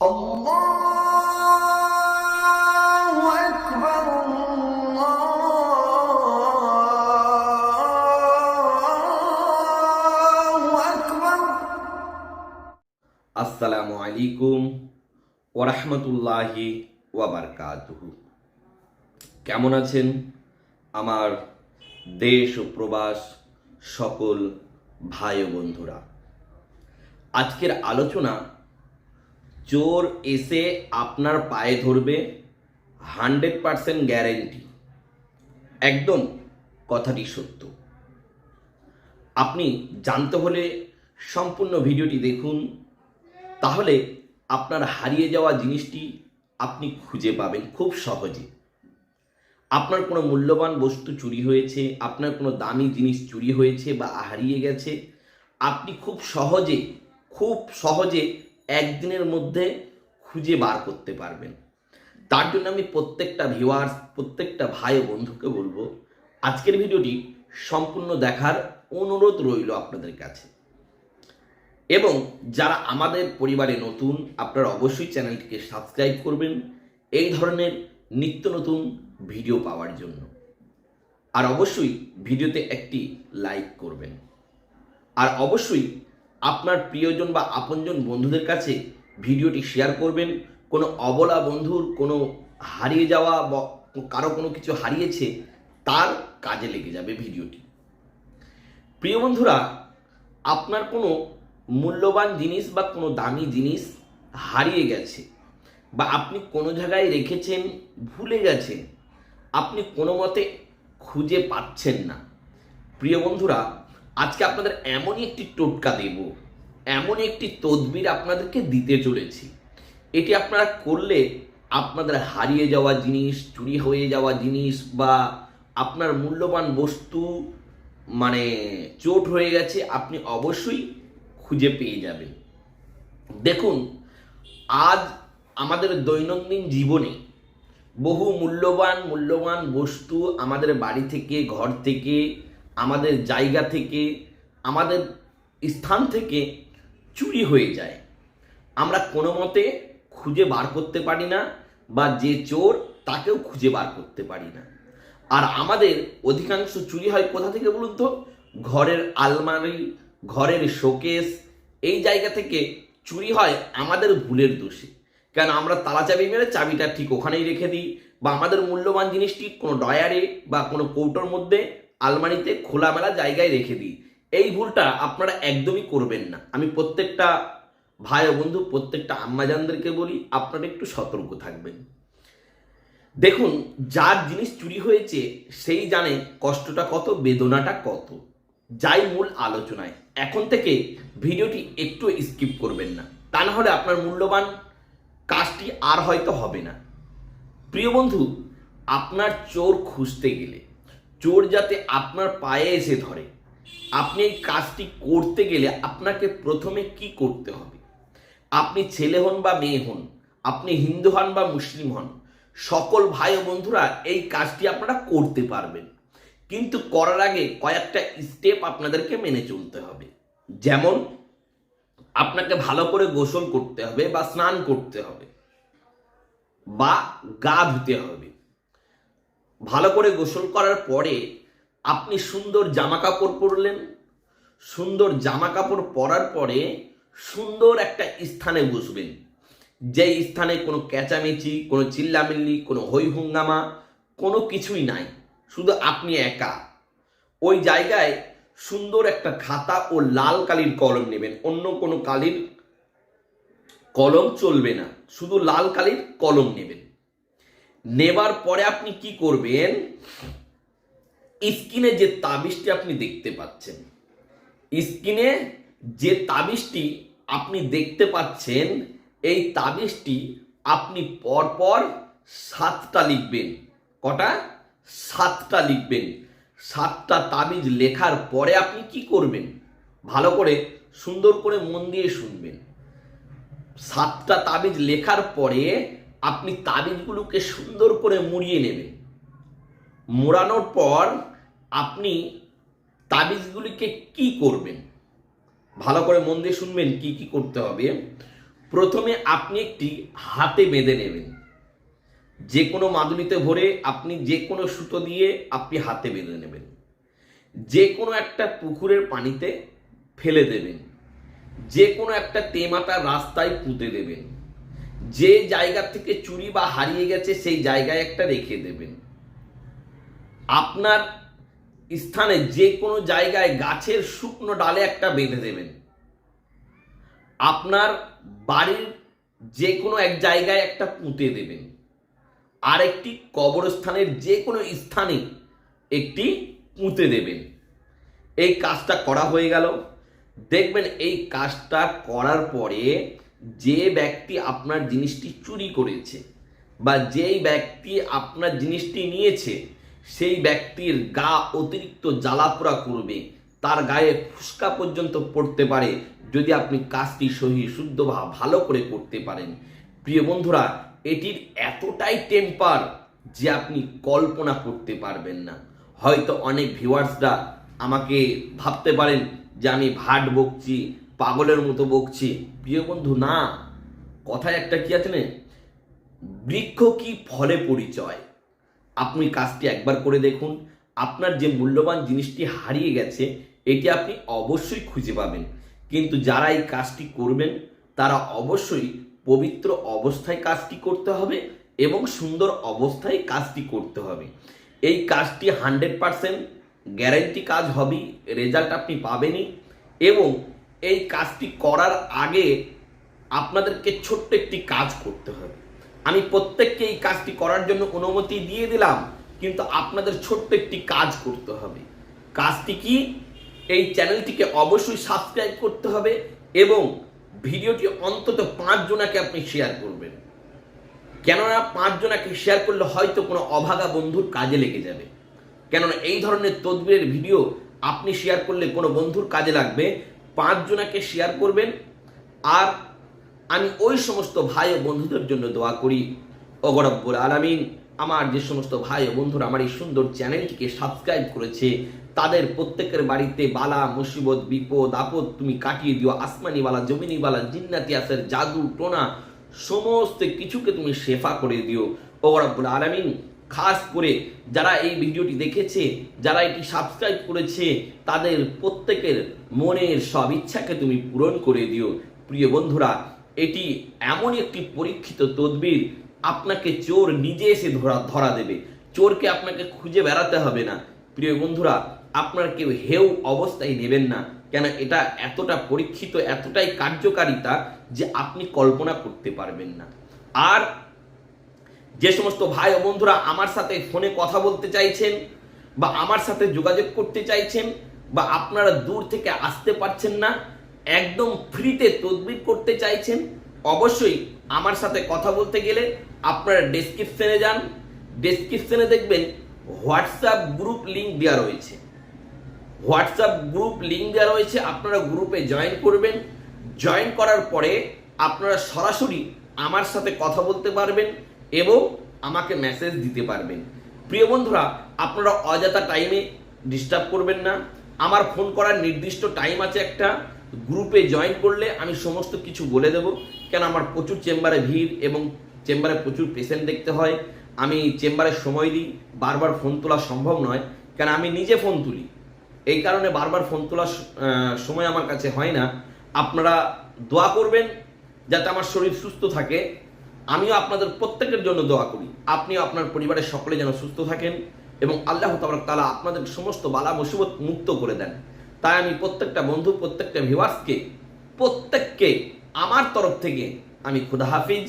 আসসালামু আলাইকুম ওরহমতুল্লাহি ওয়াবারকাতুহু কেমন আছেন? আমার দেশ ও প্রবাস সকল ভাই বন্ধুরা। আজকের আলোচনা চোর এসে আপনার পায়ে ধরবে, হান্ড্রেড পারসেন্ট গ্যারেন্টি। একদম কথাটি সত্য। আপনি জানতে হলে সম্পূর্ণ ভিডিওটি দেখুন, তাহলে আপনার হারিয়ে যাওয়া জিনিসটি আপনি খুঁজে পাবেন খুব সহজে। আপনার কোনো মূল্যবান বস্তু চুরি হয়েছে, আপনার কোনো দামি জিনিস চুরি হয়েছে বা হারিয়ে গেছে, আপনি খুব সহজে খুব সহজে একদিনের মধ্যে খুঁজে বার করতে পারবেন। তার জন্য আমি প্রত্যেকটা ভিউয়ার্স প্রত্যেকটা ভাই ও বন্ধুকে বলব, আজকের ভিডিওটি সম্পূর্ণ দেখার অনুরোধ রইল আপনাদের কাছে। এবং যারা আমাদের পরিবারে নতুন, আপনারা অবশ্যই চ্যানেলটিকে সাবস্ক্রাইব করবেন এই ধরনের নিত্য নতুন ভিডিও পাওয়ার জন্য। আর অবশ্যই ভিডিওতে একটি লাইক করবেন। আর অবশ্যই আপনার প্রিয়জন বা আপনজন বন্ধুদের কাছে ভিডিওটি শেয়ার করবেন। কোনো অবলা বন্ধুর কোনো হারিয়ে যাওয়া বা কারও কোনো কিছু হারিয়েছে, তার কাজে লেগে যাবে ভিডিওটি। প্রিয় বন্ধুরা, আপনার কোনো মূল্যবান জিনিস বা কোনো দামি জিনিস হারিয়ে গেছে বা আপনি কোনো জায়গায় রেখেছেন, ভুলে গেছেন, আপনি কোনো মতে খুঁজে পাচ্ছেন না। প্রিয় বন্ধুরা আজকে আপনাদের এমনই একটি টোটকা দেব এমন একটি তদবির আপনাদেরকে দিতে চলেছি। এটি আপনারা করলে আপনাদের হারিয়ে যাওয়া জিনিস, চুরি হয়ে যাওয়া জিনিস বা আপনার মূল্যবান বস্তু মানে চোট হয়ে গেছে, আপনি অবশ্যই খুঁজে পেয়ে যাবেন। দেখুন, আজ আমাদের দৈনন্দিন জীবনে বহু মূল্যবান মূল্যবান বস্তু আমাদের বাড়ি থেকে, ঘর থেকে আমাদের জায়গা থেকে, আমাদের স্থান থেকে চুরি হয়ে যায়। আমরা কোনো মতে খুঁজে বার করতে পারি না বা যে চোর তাকেও খুঁজে বার করতে পারি না। আর আমাদের অধিকাংশ চুরি হয় কোথা থেকে বলুন তো? ঘরের আলমারি, ঘরের শোকেস, এই জায়গা থেকে চুরি হয় আমাদের ভুলের দোষে। কেন আমরা তালা চাবি মেরে চাবিটা ঠিক ওখানেই রেখে দিই? বা আমাদের মূল্যবান জিনিসটি কোনো ডয়ারে বা কোনো কৌটোর মধ্যে আলমারিতে খোলামেলা জায়গায় রেখে দিই। এই ভুলটা আপনারা একদমই করবেন না। আমি প্রত্যেকটা ভাই ও বন্ধু, প্রত্যেকটা আম্মাজানদেরকে বলি, আপনারা একটু সতর্ক থাকবেন। দেখুন, যার জিনিস চুরি হয়েছে, সেই জানে কষ্টটা কত, বেদনাটা কত। যাই মূল আলোচনায়। এখন থেকে ভিডিওটি একটু স্কিপ করবেন না। তা না হলে আপনার মূল্যবান কাজটি আর হয়তো হবে না। প্রিয় বন্ধু, আপনার চোর খুঁজতে গেলে চোর যাতে আপনার পায়ে এসে ধরে। আপনি এই কাজটি করতে গেলে আপনাকে প্রথমে কি করতে হবে? আপনি ছেলে হন বা মেয়ে হন, আপনি হিন্দু হন বা মুসলিম হন, সকল ভাই ও বন্ধুরা এই কাজটি আপনারা করতে পারবেন। কিন্তু করার আগে কয়েকটা স্টেপ আপনাদেরকে মেনে চলতে হবে। যেমন, আপনাকে ভালো করে গোসল করতে হবে বা স্নান করতে হবে বা গা ধুতে হবে। ভালো করে গোসল করার পরে আপনি সুন্দর জামা কাপড় পরলেন, সুন্দর জামা কাপড় পরার পরে সুন্দর একটা স্থানে বসবেন। যে স্থানে কোনো ক্যাচামেচি, কোনো চিল্লামিল্লি, কোনো হই হুঙ্গামা কোনো কিছুই নাই। শুধু আপনি একা। ওই জায়গায় সুন্দর একটা খাতা ও লাল কালির কলম নেবেন। অন্য কোনো কালির কলম চলবে না। শুধু লাল কালির কলম নেবেন। নেবার পরে আপনি কি করবেন? স্ক্রিনে যে তাবিজটি আপনি দেখতে পাচ্ছেন স্ক্রিনে যে তাবিজটি আপনি দেখতে পাচ্ছেন, এই তাবিজটি আপনি পরপর সাতটা লিখবেন। কটা? সাতটা লিখবেন। সাতটা তাবিজ লেখার পরে আপনি কি করবেন? ভালো করে সুন্দর করে মন দিয়ে শুনবেন। সাতটা তাবিজ লেখার পরে আপনি তাবিজগুলোকে সুন্দর করে মুড়িয়ে নেবেন। মোড়ানোর পর আপনি তাবিজগুলিকে কি করবেন? ভালো করে মন দিয়ে শুনবেন কি কি করতে হবে। প্রথমে আপনি একটি হাতে বেঁধে নেবেন। যে কোনো মাদুলিতে ভরে আপনি যে কোনো সুতো দিয়ে আপনি হাতে বেঁধে নেবেন। যে কোনো একটা পুকুরের পানিতে ফেলে দেবেন। যে কোনো একটা তেমাটা রাস্তায় পুঁতে দেবেন। যে জায়গা থেকে চুরি বা হারিয়ে গেছে, সেই জায়গায় একটা রেখে দেবেন। আপনার স্থানে যে কোনো জায়গায় গাছের শুকনো ডালে একটা বেঁধে দেবেন। আপনার বাড়ির যে কোনো এক জায়গায় একটা পুঁতে দেবেন। আর একটি কবরস্থানের যে কোনো স্থানে একটি পুঁতে দেবেন। এই কাজটা করা হয়ে গেল। দেখবেন এই কাজটা করার পরে যে ব্যক্তি আপনার জিনিসটি চুরি করেছে বা যেই ব্যক্তি আপনার জিনিসটি নিয়েছে, সেই ব্যক্তির গা অতিরিক্ত জ্বালাপোড়া করবে, তার গায়ে ফুসকা পর্যন্ত পড়তে পারে, যদি আপনি কাজটি সহি শুদ্ধ বা ভালো করে করতে পারেন। প্রিয় বন্ধুরা, এটির এতটাই টেম্পার যে আপনি কল্পনা করতে পারবেন না। হয়তো অনেক ভিউয়ার্সরা আমাকে ভাবতে পারেন যে আমি ভাট বকছি পাগলের মতো বকছি। প্রিয় বন্ধু, না, কথায় একটা কি আছে বৃক্ষ কি ফলে পরিচয়? আপনি কাজটি একবার করে দেখুন। আপনার যে মূল্যবান জিনিসটি হারিয়ে গেছে, এটি আপনি অবশ্যই খুঁজে পাবেন। কিন্তু যারা এই কাজটি করবেন, তারা অবশ্যই পবিত্র অবস্থায় কাজটি করতে হবে এবং সুন্দর অবস্থায় কাজটি করতে হবে। এই কাজটি হান্ড্রেড পারসেন্ট গ্যারেন্টি কাজ হবেই, রেজাল্ট আপনি পাবেনই এবং এই কাজটি করার আগে আপনাদেরকে ছোট্ট একটি কাজ করতে হবে। আমি প্রত্যেককে এই কাজটি করার জন্য অনুমতি দিয়ে দিলাম, কিন্তু আপনাদের ছোট্ট একটি কাজ করতে হবে। কাজটি কি? এই চ্যানেলটিকে অবশ্যই সাবস্ক্রাইব করতে হবে এবং ভিডিওটি অন্তত পাঁচ জনাকে আপনি শেয়ার করবেন। কেননা পাঁচ জনাকে শেয়ার করলে হয়তো কোনো অভাগা বন্ধুর কাজে লেগে যাবে। কেননা এই ধরনের তদবিরের ভিডিও আপনি শেয়ার করলে কোনো বন্ধুর কাজে লাগবে পাঁচ জনাকে শেয়ার করবেন। আর আমি ওই সমস্ত ভাই ও বন্ধুদের জন্য দোয়া করি। অগরব্বুল আলামিন, আমার যে সমস্ত ভাই ও বন্ধুরা আমার এই সুন্দর চ্যানেলটিকে সাবস্ক্রাইব করেছে, তাদের প্রত্যেকের বাড়িতে বালা, মুসিবত, বিপদ, আপদ তুমি কাটিয়ে দিও। আসমানি বালা জমিনি বালা জিন্নাতি আসের জাদু, টোনা, সমস্ত কিছুকে তুমি শেফা করে দিও। ওগরব্বুল আলামিন খাস করে যারা এই ভিডিওটি দেখেছে, যারা এটি সাবস্ক্রাইব করেছে, তাদের প্রত্যেকের মনের সব ইচ্ছাকে তুমি পূরণ করে দিও। প্রিয় বন্ধুরা, এটি এমন একটি পরীক্ষিত তদবির, আপনাকে চোর নিজে এসে ধরা ধরা দেবে। চোরকে আপনাকে খুঁজে বেড়াতে হবে না। প্রিয় বন্ধুরা, আপনার কেউ হেউ অবস্থায় নেবেন না কেন এটা এতটা পরীক্ষিত, এতটাই কার্যকারিতা যে আপনি কল্পনা করতে পারবেন না। আর যে সমস্ত ভাই ও বন্ধুরা আমার সাথে ফোনে কথা বলতে চাইছেন বা আমার সাথে যোগাযোগ করতে চাইছেন বা আপনারা দূর থেকে আসতে পারছেন না, একদম ফ্রিতে তদবির করতে চাইছেন, অবশ্যই আমার সাথে কথা বলতে গেলে আপনারা ডেসক্রিপশনে যান। ডেসক্রিপশনে দেখবেন হোয়াটসঅ্যাপ গ্রুপ লিঙ্ক দেওয়া রয়েছে। হোয়াটসঅ্যাপ গ্রুপ লিঙ্ক দেওয়া রয়েছে, আপনারা গ্রুপে জয়েন করবেন। জয়েন করার পরে আপনারা সরাসরি আমার সাথে কথা বলতে পারবেন। এবং আমাকে মেসেজ দিতে পারবেন। প্রিয় বন্ধুরা, আপনারা অযথা টাইমে ডিস্টার্ব করবেন না। আমার ফোন করার নির্দিষ্ট টাইম আছে একটা। গ্রুপে জয়েন করলে আমি সমস্ত কিছু বলে দেব। কেন আমার প্রচুর চেম্বারে ভিড় এবং চেম্বারে প্রচুর পেশেন্ট দেখতে হয়। আমি চেম্বারে সময় দিই, বারবার ফোন তোলা সম্ভব নয়। কেন আমি নিজে ফোন তুলি। এই কারণে বারবার ফোন তোলার সময় আমার কাছে হয় না। আপনারা দোয়া করবেন, যাতে আমার শরীর সুস্থ থাকে। আমিও আপনাদের প্রত্যেকের জন্য দোয়া করি। আপনিও আপনার পরিবারের সকলে যেন সুস্থ থাকেন এবং আল্লাহ তাবারক তালা আপনাদের সমস্ত বালা মুসিবত মুক্ত করে দেন। তাই আমি প্রত্যেকটা বন্ধু, প্রত্যেকটা ভিউয়ার্সকে প্রত্যেককে আমার তরফ থেকে আমি খুদা হাফিজ।